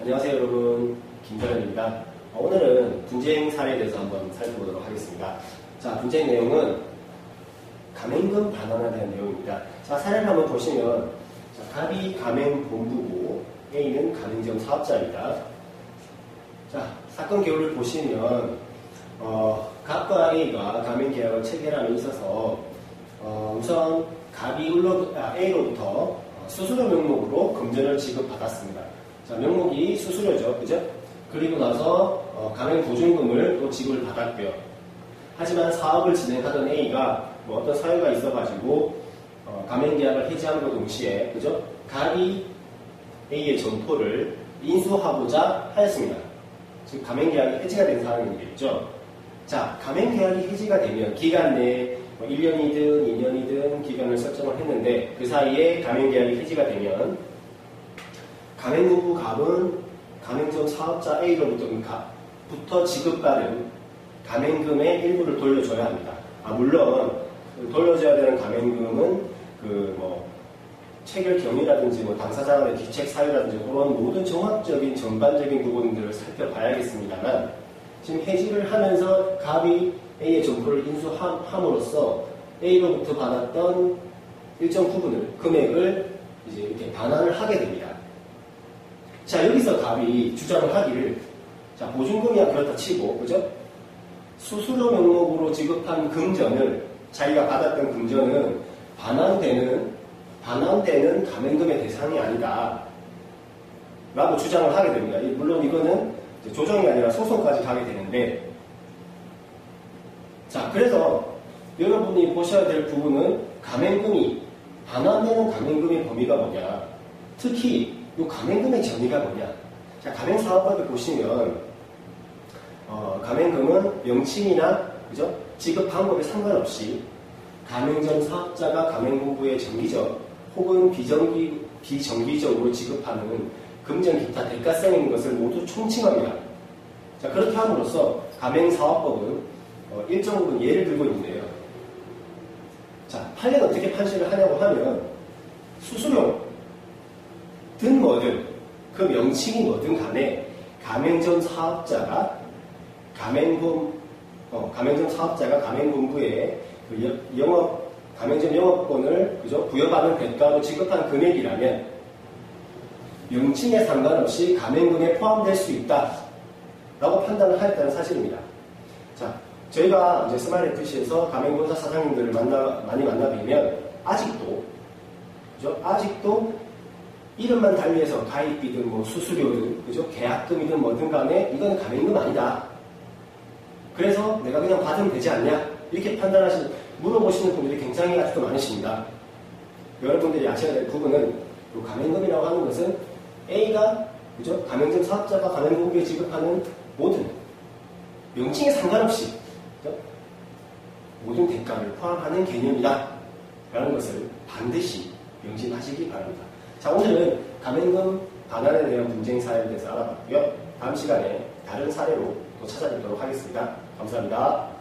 안녕하세요 여러분. 김철현입니다. 오늘은 분쟁 사례에 대해서 한번 살펴보도록 하겠습니다. 자 분쟁 내용은 가맹금 반환에 대한 내용입니다. 자 사례를 한번 보시면 자, 갑이 가맹본부고 A는 가맹점 사업자입니다. 자 사건 개요를 보시면 어, 갑과 A가 가맹 계약을 체결함에 있어서 어, 우선 갑이 아, A로부터 수수료 명목으로 금전을 지급받았습니다. 자, 명목이 수수료죠. 그죠? 그리고 나서 어, 가맹 보증금을 또 지급을 받았고요. 하지만 사업을 진행하던 A가 뭐 어떤 사유가 있어가지고 어, 가맹 계약을 해지함과 동시에 그죠? 갑이 A의 점포를 인수하고자 하였습니다. 지금 가맹 계약이 해지가 된 상황이겠죠. 자, 가맹 계약이 해지가 되면 기간 내에 뭐 1년이든 2년이든 기간을 설정을 했는데 그 사이에 가맹 계약이 해지가 되면 가맹부부 갑은 가맹점 사업자 A로부터 지급받은 가맹금의 일부를 돌려줘야 합니다. 아, 물론 돌려줘야 되는 가맹금은 그 뭐 체결 경위라든지 뭐 당사자 간의 기책 사유라든지 그런 모든 종합적인 전반적인 부분들을 살펴봐야겠습니다만 지금 해지를 하면서 갑이 A의 점포를 인수함으로써 A로부터 받았던 일정 부분을 금액을 이제 이렇게 반환을 하게 됩니다. 자 여기서 갑이 주장을 하기를 자 보증금이야 그렇다 치고 그죠? 수수료 명목으로 지급한 금전을 자기가 받았던 금전은 반환되는 반환되는 가맹금의 대상이 아니다. 라고 주장을 하게 됩니다. 물론 이거는 조정이 아니라 소송까지 가게 되는데 자, 그래서 여러분이 보셔야 될 부분은 가맹금이 반환되는 가맹금의 범위가 뭐냐. 특히 이 가맹금의 정의가 뭐냐. 자, 가맹사업법에 보시면 어, 가맹금은 명칭이나 그죠? 지급 방법에 상관없이 가맹점 사업자가 가맹본부에 정기적 혹은 비정기, 비정기적으로 지급하는 금전 기타 대가성이 있는 것을 모두 총칭합니다. 자, 그렇게 함으로써 가맹사업법은 어, 일정 부분 예를 들고 있는데요. 자, 판례는 어떻게 판시를 하냐고 하면 수수료 든 뭐든 그 명칭이 뭐든 간에 가맹점 사업자가 가맹금 어, 가맹점 사업자가 가맹본부에 그 영업 가맹점 영업권을 그죠 부여받는 대가로 지급한 금액이라면 명칭에 상관없이 가맹금에 포함될 수 있다라고 판단을 하였다는 사실입니다. 자, 저희가 이제 스마일 FC에서 가맹본사 사장님들을 만나, 많이 만나 뵈면 아직도, 그죠? 아직도 이름만 달리해서 가입비든 뭐 수수료든, 그죠? 계약금이든 뭐든 간에 이건 가맹금 아니다. 그래서 내가 그냥 받으면 되지 않냐? 이렇게 판단하시는, 물어보시는 분들이 굉장히 아직도 많으십니다. 여러분들이 아셔야 될 부분은 이 가맹금이라고 하는 것은 A가 그죠? 가맹점 사업자가 가맹금에 지급하는 모든 명칭에 상관없이 모든 대가를 포함하는 개념이다. 라는 것을 반드시 명심하시기 바랍니다. 자, 오늘은 가맹금 반환에 대한 분쟁 사례에 대해서 알아봤고요. 다음 시간에 다른 사례로 또 찾아뵙도록 하겠습니다. 감사합니다.